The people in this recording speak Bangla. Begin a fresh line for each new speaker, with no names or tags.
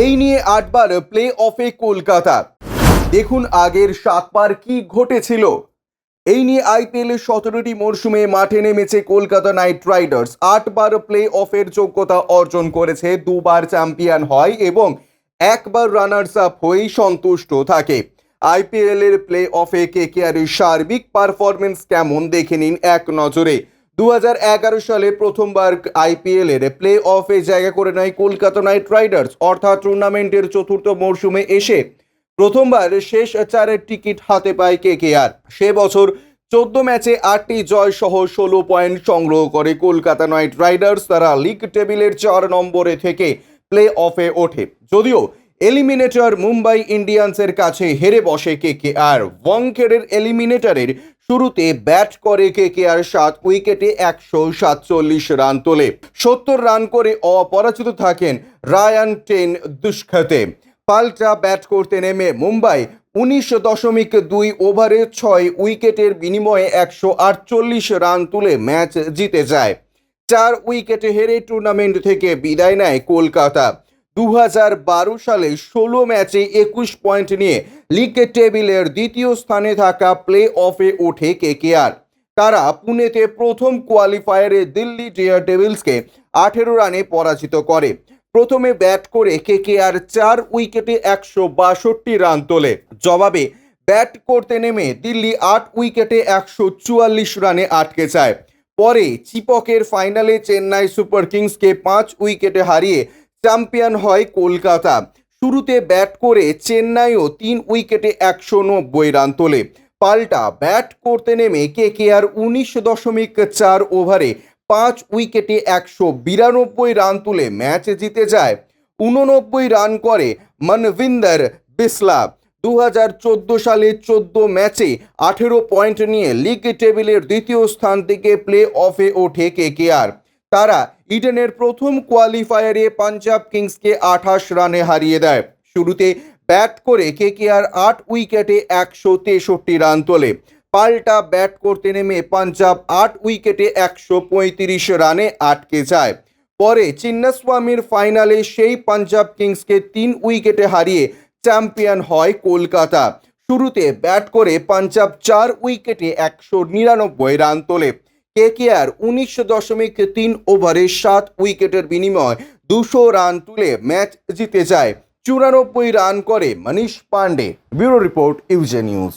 এই নিয়ে আটবার প্লে অফে কলকাতা দেখুন আগের সাতবার কি ঘটেছিল। এই নিয়ে আইপিএলের সতেরোটি মরশুমে মাঠে নেমেছে কলকাতা নাইট রাইডার্স। আটবার প্লে অফের যোগ্যতা অর্জন করেছে, দুবার চ্যাম্পিয়ন হয় এবং একবার রানার্স আপ হয়েই সন্তুষ্ট থাকে। আইপিএল এর প্লে অফে কে কেয়ারের সার্বিক পারফরমেন্স কেমন দেখে নিন এক নজরে। দু হাজার এগারো সালে প্রথমবার আইপিএল এর প্লে অফে জায়গা করে নেয় কলকাতা নাইট রাইডার্স। অর্থাৎ টুর্নামেন্টের চতুর্থ মরশুমে এসে প্রথমবার শেষ চারের টিকিট হাতে পায় কে আর। সে বছর চোদ্দ ম্যাচে আটটি জয় সহ ষোলো পয়েন্ট সংগ্রহ করে কলকাতা নাইট রাইডার্স। তারা লিগ টেবিলের চার নম্বরে থেকে প্লে অফে ওঠে। যদিও এলিমিনেটর মুম্বাই ইন্ডিয়ান্সের কাছে হেরে বসে কে কে আর। ওয়াংখেড়ের এলিমিনেটরের শুরুতে ব্যাট করে কে কে আর সাত উইকেটে একশো সাতচল্লিশ রান তোলে। সত্তর রান করে অপরাজিত থাকেন রায়ান টেন দুষ্খতে পাল্টা ব্যাট করতে নেমে মুম্বাই উনিশ দশমিক দুই ওভারে ছয় উইকেটের বিনিময়ে একশো আটচল্লিশ রান তুলে ম্যাচ জিতে যায়। চার উইকেটে হেরে টুর্নামেন্ট থেকে বিদায় নেয় কলকাতা। দু সালে ষোলো ম্যাচে একুশ পয়েন্ট নিয়ে লিগ টেবিলের দ্বিতীয় স্থানে থাকা প্লে অফে ওঠে কেকেআর। তারা পুনেতে প্রথম কোয়ালিফায়ারে দিল্লি ডেয়ার টেবিলসকে আঠেরো রানে পরাজিত করে। প্রথমে ব্যাট করে কেকেআর চার উইকেটে একশো বাষট্টি রান তোলে। জবাবে ব্যাট করতে নেমে দিল্লি আট উইকেটে একশো চুয়াল্লিশ রানে আটকে যায়। পরে চিপকের ফাইনালে চেন্নাই সুপার কিংসকে পাঁচ উইকেটে হারিয়ে চ্যাম্পিয়ন হয় কলকাতা। শুরুতে ব্যাট করে চেন্নাইও তিন উইকেটে একশো নব্বই রান তোলে। পাল্টা ব্যাট করতে নেমে কে কে আর উনিশ দশমিক চার ওভারে পাঁচ উইকেটে একশো বিরানব্বই রান তুলে ম্যাচ জিতে যায়। উননব্বই রান করে মনভিন্দর বিসলা। দু হাজার চোদ্দ সালে চোদ্দ ম্যাচে আঠেরো পয়েন্ট নিয়ে লিগ টেবিলের দ্বিতীয় স্থান থেকে প্লে অফে ওঠে কে কে আর তারা ইডেনের প্রথম কোয়ালিফায়ারে পাঞ্জাব কিংসকে আঠাশ রানে হারিয়ে দেয়। শুরুতে ব্যাট করে কে কে আর আট উইকেটে একশো তেষট্টি রান তোলে। পাল্টা ব্যাট করতে নেমে পাঞ্জাব আট উইকেটে একশো পঁয়ত্রিশ রানে আটকে যায়। পরে চিন্নাস্বামীর ফাইনালে সেই পাঞ্জাব কিংসকে তিন উইকেটে হারিয়ে চ্যাম্পিয়ন হয় কলকাতা। শুরুতে ব্যাট করে পাঞ্জাব চার উইকেটে একশো নিরানব্বই রান তোলে। কে কে আর উনিশ দশমিক তিন ওভারে সাত উইকেটের বিনিময় দুশো রান তুলে ম্যাচ জিতে যায়। চুরানব্বই রান করে মনীষ পাণ্ডে ব্যুরো রিপোর্ট ইউজে নিউজ।